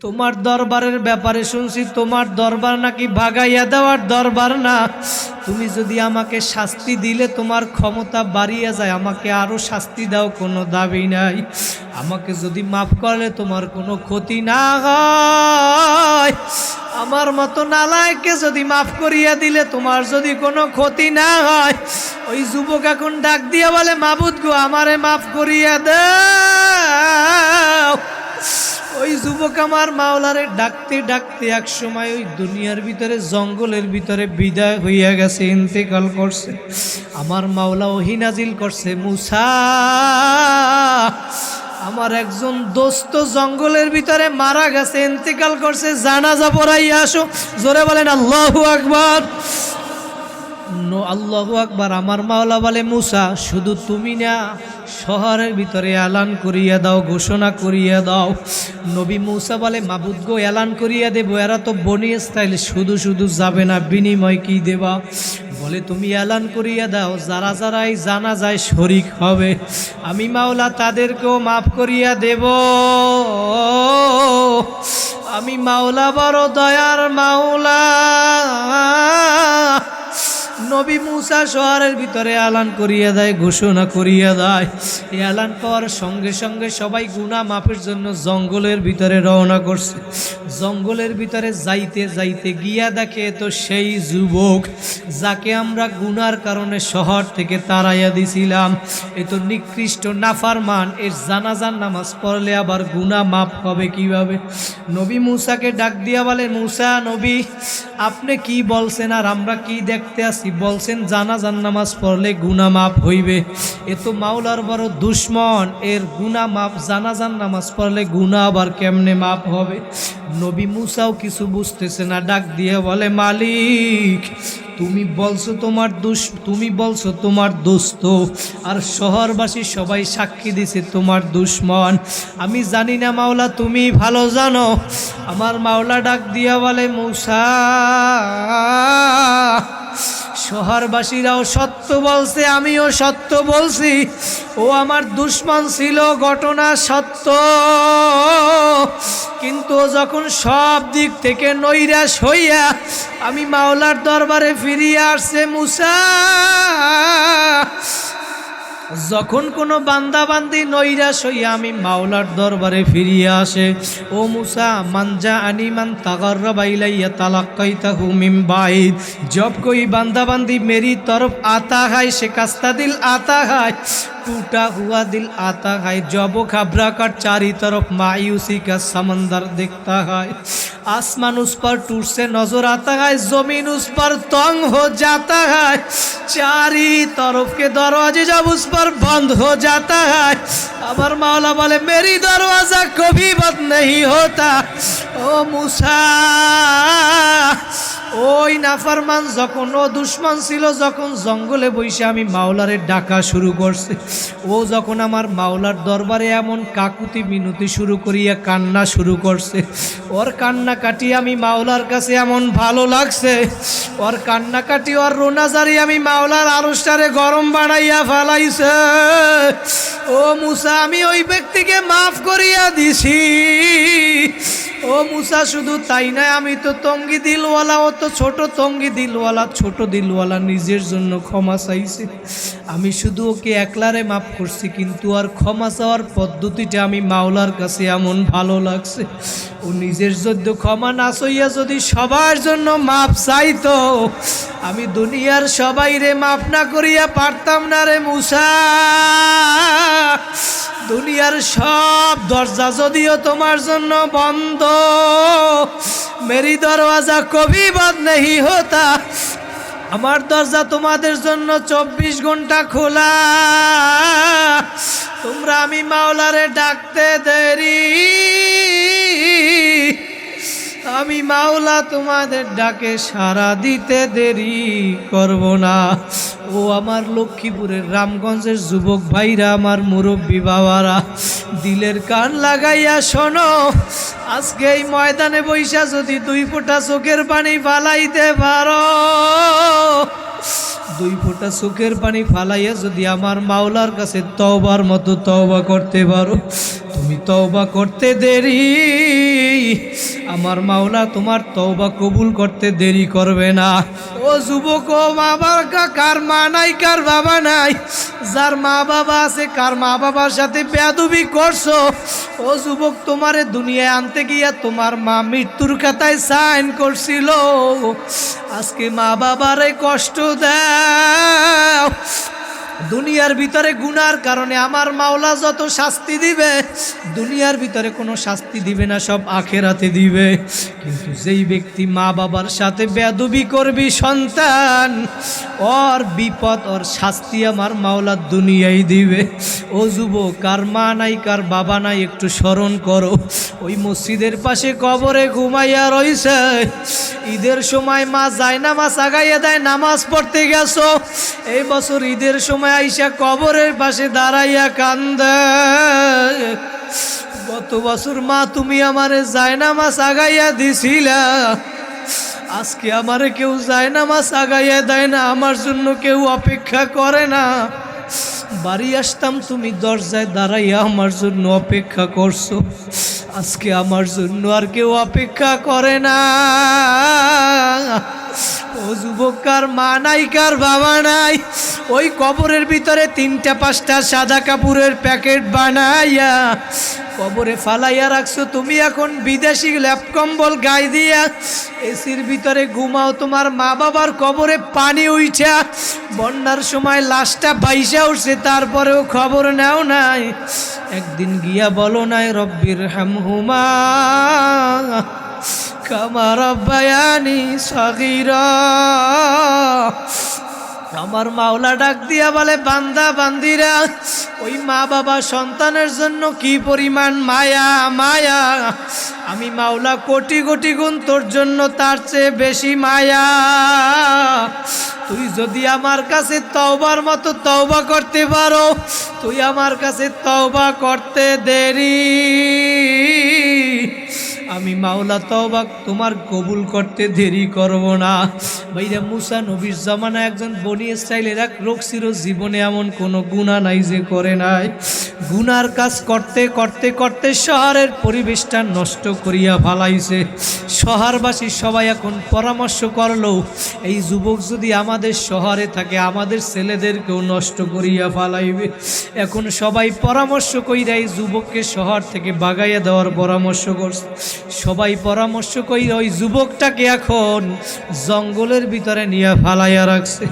তোমার দরবারের ব্যাপারে শুনছি, তোমার দরবার নাকি ভাগাইয়া দেওয়ার দরবার না। তুমি যদি আমাকে শাস্তি দিলে, তোমার ক্ষমতা বাড়িয়ে যায়, আমাকে আরও শাস্তি দাও, কোনো দাবি নাই। আমাকে যদি মাফ করলে, তোমার কোনো ক্ষতি না হয় আমার মতো নালায়কে যদি মাফ করিয়া দিলে, তোমার যদি কোনো ক্ষতি না হয় ওই যুবক এখন ডাক দিয়া বলে, মাবুদ গো, আমারে মাফ করিয়া ওই যুবক আমার মাওলারে ডাকতে ডাকতে এক সময় ওই দুনিয়ার ভিতরে, জঙ্গলের ভিতরে বিদায় হইয়া গেছে, ইন্তেকাল করছে। আমার মাওলা ওহি নাজিল করছে, মুসা, আমার একজন দোস্ত জঙ্গলের ভিতরে মারা গেছে, ইন্তেকাল করছে, জানাজা পড়াইয়া আসো। জোরে বলেন, আল্লাহু আকবার। আল্লাহু আকবার, আমার মাওলা বলে, মুসা, শুধু তুমি না, শহরের ভিতরে এলান করিয়া দাও, ঘোষণা করিয়া দাও। নবী মুসা বলে, মাবুদ গো, এলান করিয়া দেবো, এরা তো বনি স্টাইল শুধু শুধু যাবে না, বিনিময় কি দেবা? বলে, তুমি এলান করিয়া দাও, যারা যারাই জানা যায় শরিক হবে, আমি মাওলা তাদেরকেও মাফ করিয়া দেব। আমি মাওলা বড় দয়ার মাওলা নবী মুসা শহরের ভিতরে আলান করিয়া দেয়, ঘোষণা করিয়া দেয়। এই আলান পাওয়ার সঙ্গে সঙ্গে সবাই গুণা মাপের জন্য জঙ্গলের ভিতরে রওনা করছে। জঙ্গলের ভিতরে যাইতে যাইতে গিয়া দেখে তো সেই যুবক, যাকে আমরা গুনার কারণে শহর থেকে তাড়াইয়া দিছিলাম। এ তো নিকৃষ্ট, নাফারমান, এর জানাজান নামাজ পড়লে আবার গুনা মাপ হবে কীভাবে? নবী মুসাকে ডাক দিয়া বলে, মুসা নবী, আপনি কি বলছেন আর আমরা কি দেখতে আসি বলছেন? জানাজান নামাজ পড়লে গুনা মাপ হইবে। এ তো মাওলার বড় দুশ্মন। এর গুনা মাপ জানাজান নামাজ পড়লে গুনা আবার কেমনে মাপ হবে? নবী মুসাও কিছু বুঝতেছে না, ডাক দিয়ে বলে, মালিক, তুমি বলছো তোমার দুষ, তুমি বলছো তোমার দোস্ত, আর শহরবাসী সবাই সাক্ষী দিছে তোমার দুশ্মন। আমি জানি না মাওলা, তুমি ভালো জানো। আমার মাওলা ডাক দিয়া বলে, মূসা শহরবাসীরাও সত্য বলছে, আমিও সত্য বলছি। ও আমার দুশ্মন ছিল, ঘটনা সত্য। কিন্তু যখন সব দিক থেকে নৈরাশ হইয়া আমি মাওলার দরবারে ফিরিয়ে আসছে, মুসা যখন কোনো বান্দাবান্দি নৈরাশ হইয়া আমি মাওলার দরবারে ফিরিয়া আসে, ও মুসা মানজা আনিমান তাগর বাইলাইয়া তালাক্কাইতা হুমিম বাইদ। জব কই বান্দাবান্দি মেরি তরফ আতা হায়, সে কাস্তাদিল আতা হায়। टूटा हुआ दिल आता है जब वो घबरा कर चारी तरफ मायूसी का समंदर दिखता है आसमान उस पर टूट से नजर आता है जमीन उस पर तंग हो जाता है चारी तरफ के दरवाजे जब उस पर बंद हो जाता है अमर मौला बोले मेरी दरवाजा कभी बंद नहीं होता ओ मूसा ওই নাফারমান যখন, ও দুশ্মন ছিল যখন জঙ্গলে বসে আমি মাওলারে ডাকা শুরু করছে। ও যখন আমার মাওলার দরবারে এমন কাকুতি মিনতি শুরু করিয়া কান্না শুরু করছে। ওর কান্না কাটি আমি মাওলার কাছে এমন ভালো লাগছে। ওর কান্না কাটি ওর রোনাজারি আমি মাওলার আরস্টারে গরম বানাইয়া ফেলাইছে। ও মুসা, আমি ওই ব্যক্তিকে মাফ করিয়া দিছি। ও মুসা, শুধু তাই নয়, আমি তো তঙ্গি দিলওয়ালা, ও তো ছোট তঙ্গি দিলওয়ালা, ছোট দিলওয়ালা নিজের জন্য ক্ষমা চাইছে। আমি শুধু ওকে একলারে মাফ করছি, কিন্তু আর ক্ষমা চাওয়ার পদ্ধতিটা আমি মাওলার কাছে এমন ভালো লাগছে। ও নিজের জন্য ক্ষমা না চাইয়া যদি সবার জন্য মাপ চাইতো, আমি দুনিয়ার সবাই রে মাফ না করিয়া পারতাম না রে মুসা। দুনিয়ার সব দরজা যদিও তোমার জন্য বন্ধ, মেরি দরওয়াজা কবি বদ নেই হতা। আমার দরজা তোমাদের জন্য চব্বিশ ঘণ্টা খোলা। তোমরা আমি মাওলারে ডাকতে দেরি। আমি মাওলা তোমাদের ডাকে সারা দিতে দেরি করব না। ও আমার লক্ষ্মীপুরের রামগঞ্জের যুবক ভাইরা, আমার মুরব্বী বাবারা, দিলের কান লাগাইয়া শোনো, আজকে এই ময়দানে বৈশা যদি দুই ফোঁটা চোখের পানি ফালাইতে পারো। দুই ফোঁটা চোখের পানি ফালাইয়া যদি আমার মাওলার কাছে তওবার মতো তওবা করতে পারো, তুমি তওবা করতে দেরি। আমার মাওলা, তোমার তওবা কবুল করতে দেরি করবে না। ও যুবক, ও মা বাবা কার মা নাই, কার বাবা নাই? যার মা বাবা আছে, কার মা বাবার সাথে বেয়াদুবি করছ? ও যুবক, তোমারে দুনিয়ায় আনতে গিয়া তোমার মা মৃত্যুর খাতায় সাইন করছিল। আজকে মা বাবারে কষ্ট দাও céu. দুনিয়ার ভিতরে গুনার কারণে আমার মাওলা যত শাস্তি দিবে, দুনিয়ার ভিতরে কোনো শাস্তি দিবে না, সব আখেরাতে দিবে। কিন্তু যেই ব্যক্তি মা বাবার সাথে বেদবি করবি, সন্তান, ওর বিপদ, ওর শাস্তি আমার মাওলা দুনিয়াই দিবে। ও যুব কার মা নাই, কার বাবা নাই, একটু স্মরণ করো। ওই মসজিদের পাশে কবরে ঘুমাইয়া রইছে। ঈদের সময় মা যায় নামাজ আগাইয়া দেয়, নামাজ পড়তে গেছো। এই বছর ঈদের সময় আইসা কবরের পাশে দাঁড়াইয়া কান্দে। গত বছর মা, তুমি আমারে যায় নামাজ আগাইয়া দিছিলা। আজকে আমারে কেউ যায় নামাজ আগাইয়া দেয় না, আমার জন্য কেউ অপেক্ষা করে না। বাড়ি আসতাম, তুমি দরজায় দাঁড়াইয়া আমার জন্য অপেক্ষা করছ। আজকে আমার জন্য আর কেউ অপেক্ষা করে না। ও যুবকার মা নাই কার বাবা নাই। ওই কবরের ভিতরে তিনটা, পাঁচটা সাদা কাপড়ের প্যাকেট বানাইয়া কবরে ফালাইয়া রাখছো তুমি এখন বিদেশি ল্যাপ কম্বল গায়ে দিয়া। এসির ভিতরে ঘুমাও তোমার মা বাবার কবরে পানি উইছা বন্যার সময় লাশটা বাইসা উঠছে, তারপরেও খবর নেও নাই। একদিন গিয়া বলো নাই, রব্বির হামহুমা। কামার বায়ানি সগিরা। আমার মাওলা ডাক দিয়া বলে, বান্দা, বান্দিরা, ওই মা বাবা সন্তানের জন্য কি পরিমাণ মায়া মায়া? আমি মাওলা কোটি কোটি গুণ তোর জন্য তার চেয়ে বেশি মায়া। তুই যদি আমার কাছে তওবার মতো তওবা করতে পারো, তুই আমার কাছে তওবা করতে দেরি। আমি মাওলা তবাক তোমার কবুল করতে দেরি করব না। ভাইরা মুসা নবীর জামানা একজন বনি স্টাইলের এক রোগ ছিল জীবনে এমন কোনো গুণা নাই যে করে নাই। গুনার কাজ করতে করতে করতে শহরের পরিবেশটা নষ্ট করিয়া ফালাইছে। শহরবাসী সবাই এখন পরামর্শ করল, এই যুবক যদি আমাদের শহরে থাকে, আমাদের ছেলেদেরকেও নষ্ট করিয়া ফালাইবে। এখন সবাই পরামর্শ কইরা এই যুবককে শহর থেকে বাগাইয়া দেওয়ার পরামর্শ করছে। সবাই পরামর্শ কইরা ওই যুবকটাকে এখন জঙ্গলের ভিতরে নিয়ে ফালাইয়া রাখছে।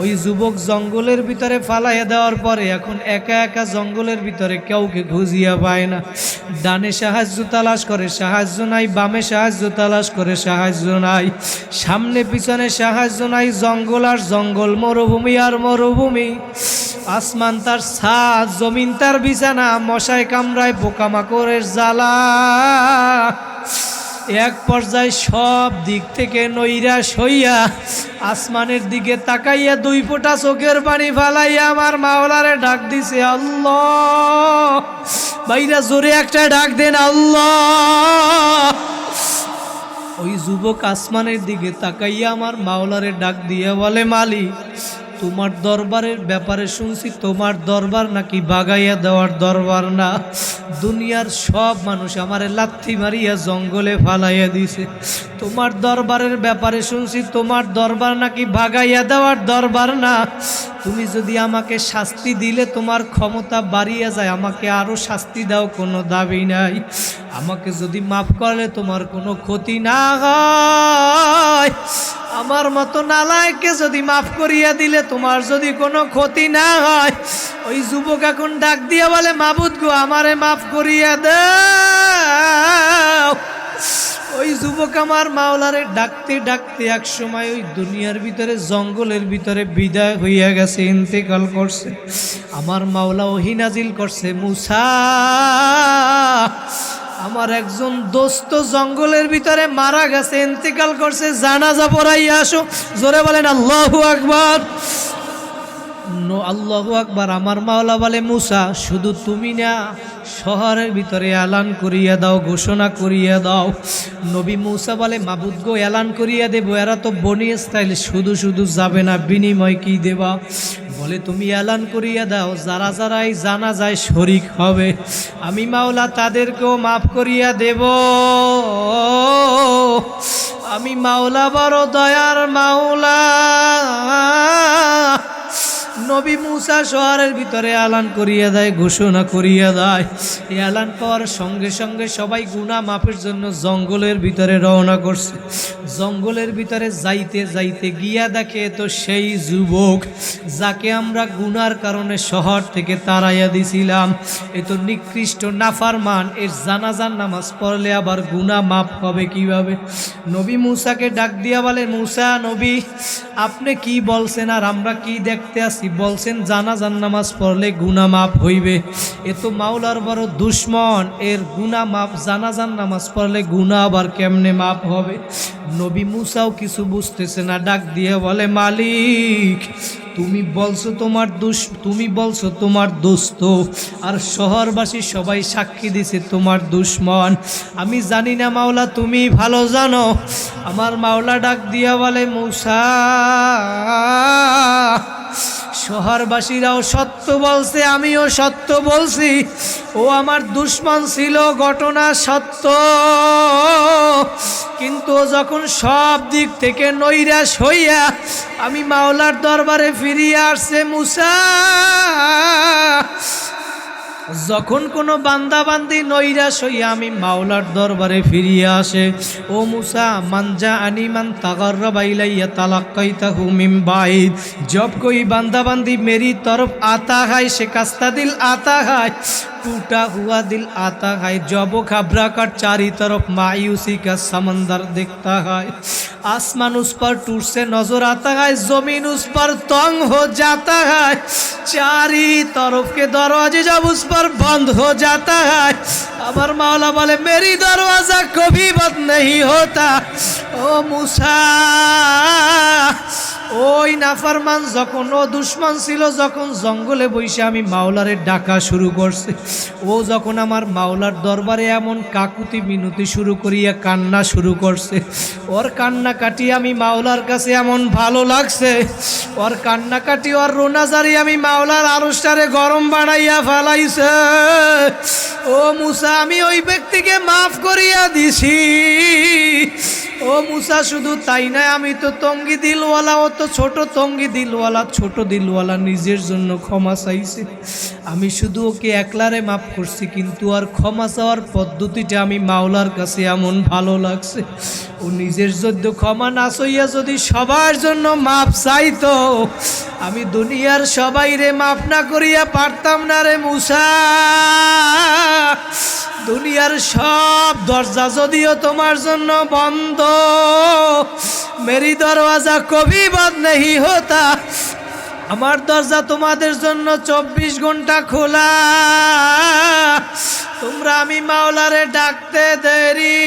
ওই যুবক জঙ্গলের ভিতরে ফালাইয়া দেওয়ার পরে এখন একা একা জঙ্গলের ভিতরে কাউকে খুঁজিয়া পায় না। ডানে সাহায্য তালাশ করে, সাহায্য নাই, বামে সাহায্য তালাশ করে, সাহায্য নাই। সামনে পিছনে সাহায্য নাই, জঙ্গল আর জঙ্গল, মরুভূমি আর মরুভূমি। আসমান তার ছাদ, জমিন তার বিছানা, মশায় কামড়ায় পোকামাকড়ের জ্বালা। এক পর্যায়ে সব দিক থেকে নৈরাশ হইয়া আসমানের দিকে তাকাইয়া দুই ফোঁটা চোখের পানি ফালাইয়া আমার মাওলারে ডাক দিছে, আল্লাহ! বাইরা জোরে একটা ডাক দেন, আল্লাহ! ওই যুবক আসমানের দিকে তাকাইয়া আমার মাওলারে ডাক দিয়ে বলে, মালিক তোমার দরবারের ব্যাপারে শুনছি, তোমার দরবার নাকি বাগাইয়া দেওয়ার দরবার না। দুনিয়ার সব মানুষ আমারে লাথি মারিয়া জঙ্গলে ফালাইয়া দিছে। তোমার দরবারের ব্যাপারে শুনছি, তোমার দরবার নাকি ভাগাইয়া দেওয়ার দরবার না। তুমি যদি আমাকে শাস্তি দিলে, তোমার ক্ষমতা বাড়িয়ে যায়, আমাকে আরও শাস্তি দাও, কোনো দাবি নাই। আমাকে যদি মাফ করলে, তোমার কোনো ক্ষতি না হয় আমার মতো নালায়কে যদি মাফ করিয়া দিলে, তোমার যদি কোনো ক্ষতি না হয় ওই যুবক এখন ডাক দিয়া বলে, মাবুদ গো, আমারে মাফ করিয়া দাও ওই যুবক আমার মাওলারে ডাকতে ডাকতে এক সময় ওই দুনিয়ার ভিতরে, জঙ্গলের ভিতরে বিদায় হইয়া গেছে, ইন্তেকাল করছে। আমার মাওলা ওহি নাজিল করছে, মুসা, আমার একজন দোস্ত জঙ্গলের ভিতরে মারা গেছে, ইন্তেকাল করছে, জানাজা পড়াইয়া আসো। জোরে বলেন, আল্লাহু আকবার। আল্লাহু আকবার। আমার মাওলা বলে, মুসা, শুধু তুমি না শহরের ভিতরে এলান করিয়া দাও, ঘোষণা করিয়া দাও। নবী মৌসা বলে, মাবুদ গো, এলান করিয়া দেবো, এরা তো বনি স্টাইল শুধু শুধু যাবে না, বিনিময় কি দেবা? বলে, তুমি এলান করিয়া দাও, যারা যারাই জানা যায় শরিক হবে, আমি মাওলা তাদেরকেও মাফ করিয়া দেব। আমি মাওলা বড় দয়ার মাওলা। নবী মুসা শহরের ভিতরে আলান করিয়া দেয়, ঘোষণা করিয়া দেয়। এই আলান পাওয়ার সঙ্গে সঙ্গে সবাই গুণা মাপের জন্য জঙ্গলের ভিতরে রওনা করছে। জঙ্গলের ভিতরে যাইতে যাইতে গিয়া দেখে তো সেই যুবক, যাকে আমরা গুনার কারণে শহর থেকে তাড়াইয়া দিছিলাম। এ তো নিকৃষ্ট, নাফারমান, এর জানাজান নামাজ পড়লে আবার গুনা মাপ হবে কীভাবে? নবী মুসাকে ডাক দিয়া বলে, মুসা নবী, আপনি কি বলছেন আর আমরা কি দেখতে আসি? বলছেন জানাজান নামাজ পড়লে গুনা মাপ হইবে। এ তো মাওলার বড় দুশ্মন, এর গুনা মাপ জানাজান নামাজ পড়লে গুনা আবার কেমনে মাপ হবে? নবী মুসাও কিছু বুঝতেছে না, ডাক দিয়ে বলে, মালিক, তুমি বলছো তোমার দুষ, তুমি বলছো তোমার দোস্ত, আর শহরবাসী সবাই সাক্ষী দিছে তোমার দুশ্মন। আমি জানি না মাওলা, তুমি ভালো জানো। আমার মাওলা ডাক দিয়া বলে, মূসা শহরবাসীরাও সত্য বলছে, আমিও সত্য বলছি। ও আমার দুশ্মন ছিল, ঘটনা সত্য। কিন্তু যখন সব দিক থেকে নৈরাশ হইয়া আমি মাওলার দরবারে ফিরিয়া আসছে, মুসা যখন কোনো বান্দাবান্দি নৈরাশ হইয়া আমি মাওলার দরবারে ফিরিয়া আসে, ও মুসা মানজা আনিমান তাগর্রা বাইলাইয়া তালাক্কাইতা হুমিম বাইদ। জব কই বান্দাবান্দি মেরি তরফ আতা হায়, সে কাস্তাদিল আতা হায়। टूटा हुआ दिल आता है जब वो घबरा कर चारी तरफ मायूसी का समंदर दिखता है आसमान उस पर टूट से नजर आता है जमीन उस पर तंग हो जाता है चारी तरफ के दरवाजे जब उस पर बंद हो जाता है अमर मौला बोले मेरी दरवाजा कभी बंद नहीं होता ओ मूसा ওই নাফারমান যখন, ও দুশ্মন ছিল যখন জঙ্গলে বসে আমি মাওলারে ডাকা শুরু করছে। ও যখন আমার মাওলার দরবারে এমন কাকুতি মিনতি শুরু করিয়া কান্না শুরু করছে। ওর কান্না কাটি আমি মাওলার কাছে এমন ভালো লাগছে। ওর কান্না কাটি ওর রোনাজারি আমি মাওলার আরস্টারে গরম বানাইয়া ফেলাইছে। ও মুসা, আমি ওই ব্যক্তিকে মাফ করিয়া দিছি। ও মুসা, শুধু তাই নয়, আমি তো তঙ্গি দিলওয়ালা ও তো ছোট তঙ্গি দিলওয়ালা, ছোট দিলওয়ালা নিজের জন্য ক্ষমা চাইছে। আমি শুধু ওকে একলারে মাফ করছি, কিন্তু আর ক্ষমা চাওয়ার পদ্ধতিটা আমি মাওলার কাছে এমন ভালো লাগছে। ও নিজের জন্য ক্ষমা না চাইয়া যদি সবার জন্য মাপ চাইতো, আমি দুনিয়ার সবাই রে মাফ না করিয়া পারতাম না রে মুসা। দুনিয়ার সব দরজা যদিও তোমার জন্য বন্ধ, মেরি দরওয়াজা কবি বদ নেই হতা। আমার দরজা তোমাদের জন্য চব্বিশ ঘণ্টা খোলা। তোমরা আমি মাওলারে ডাকতে দেরি।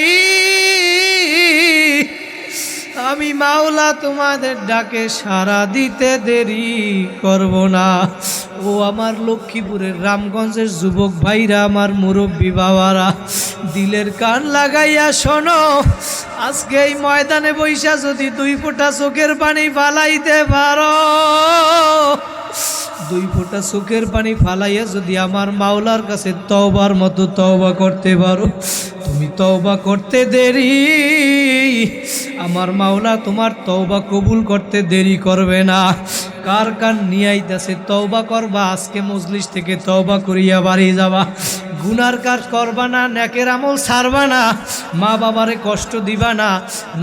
আমি মাওলা তোমাদের ডাকে সারা দিতে দেরি করব না। ও আমার লক্ষ্মীপুরের রামগঞ্জের যুবক ভাইরা, আমার মুরব্বী বাবারা, দিলের কান লাগাইয়া শোনো, আজকে এই ময়দানে বৈশা যদি দুই ফোঁটা চোখের পানি ফালাইতে পারো। দুই ফোঁটা চোখের পানি ফালাইয়া যদি আমার মাওলার কাছে তওবার মতো তওবা করতে পারো, তুমি তওবা করতে দেরি আমার মাওলা তোমার তওবা কবুল করতে দেরি করবে না। কার কার নিয়াইতেছে, তওবা করবা, আজকে মজলিস থেকে তওবা করিয়া বাড়ি যাবা। গুনার কাজ করবা না, নেকের আমল সারবা না, মা বাবারে কষ্ট দিবা না,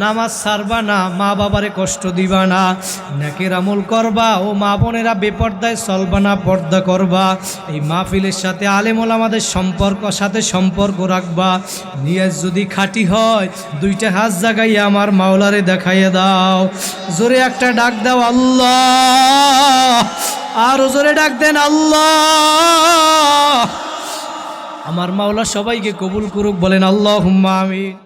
নামাজ সারবা না, মা বাবারে কষ্ট দিবা না। নেকের আমল করবা, ও মা বোনেরা বেপর্দায় চলবা না, পর্দা করবা। এই মাহফিলের সাথে আলেমল আমাদের সম্পর্ক, সাথে সম্পর্ক রাখবা। নিয়াজ যদি খাঁটি হয়, দুইটা হাত জাগাইয়া আমার মাওলারে দেখাইয়া দাও। জোরে একটা ডাক দাও, আল্লাহ! আর জোরে ডাক দেন আল্লাহ। আমার মাওলা সবাইকে কবুল করুক বলেন আল্লাহ আমিন।